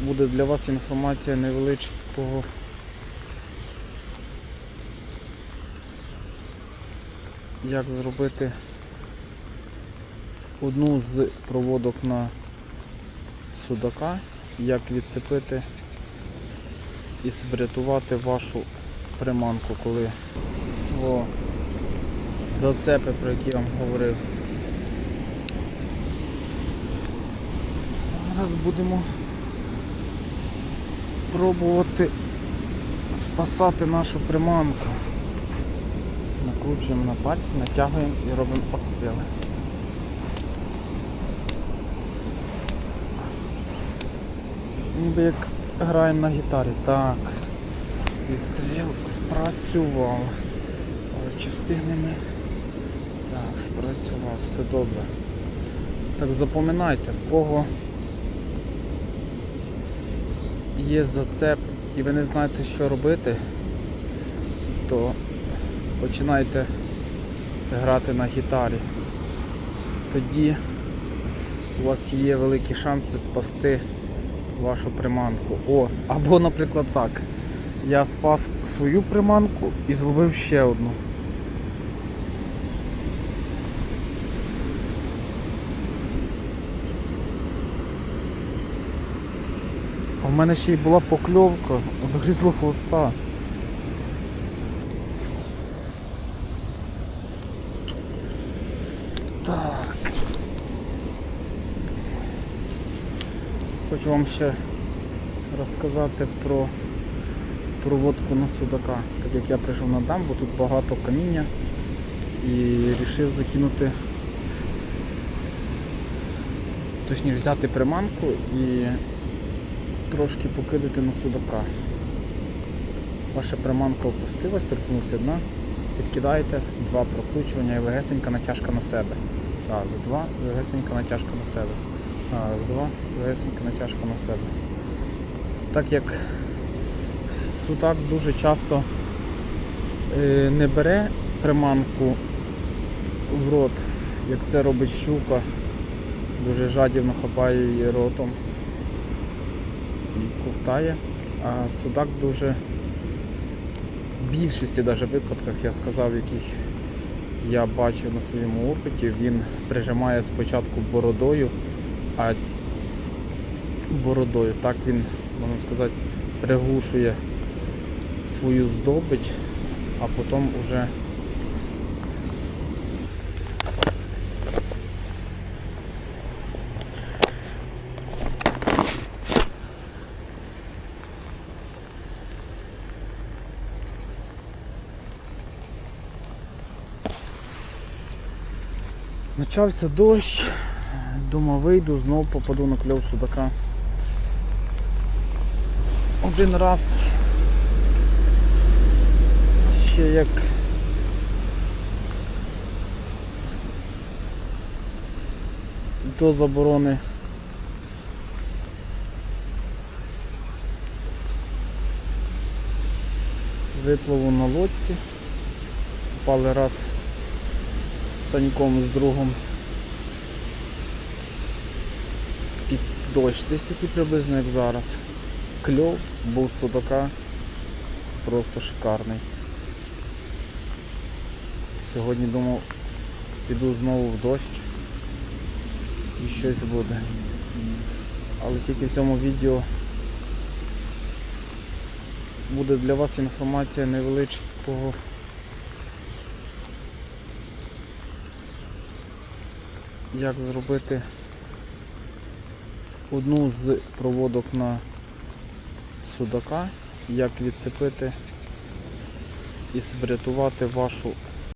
буде для вас інформація невеличкого. Як зробити одну з проводок на судака, як відцепити і врятувати вашу приманку, коли о, зацепи, про які я вам говорив. Зараз будемо пробувати спасати нашу приманку. Накручуємо на пальці, натягуємо і робимо обстріли. Ніби як граємо на гітарі. Так. Відстріл спрацював. Але чи встигнемо? Так, спрацював, все добре. Так запам'ятайте, в кого є зацеп і ви не знаєте, що робити, то починайте грати на гітарі. Тоді у вас є великі шанси спасти вашу приманку. О, або, наприклад, так. Я спас свою приманку і зловив ще одну. А в мене ще й була покльовка від хвоста. Так. Хочу вам ще розказати про проводку на судака. Так як я прийшов на дамбу, тут багато каміння і вирішив закинути, точніше взяти приманку і трошки покидати на судака. Ваша приманка опустилась, торкнувся дна, підкидаєте, два прокручування і легесенька натяжка на себе. Раз, два, легесенька натяжка на себе. Раз, два, легесенька натяжка на себе. Так як судак дуже часто е, не бере приманку в рот, як це робить щука, дуже жадібно хапає її ротом ковтає, а судак дуже в більшості даже випадках, я сказав, яких я бачив на своєму опиті, він прижимає спочатку бородою, а бородою так він, можна сказати, приглушує свою здобич, а потім уже Почався дощ, думав вийду, знов попаду на кльов судака. Один раз ще як до заборони виплаву на лодці. Попали раз Саньком з другом під дощ, десь такий приблизно як зараз. Кльов був судака просто шикарний. Сьогодні думав піду знову в дощ і щось буде. Але тільки в цьому відео буде для вас інформація невеличкого як зробити одну з проводок на судака, як відцепити і врятувати вашу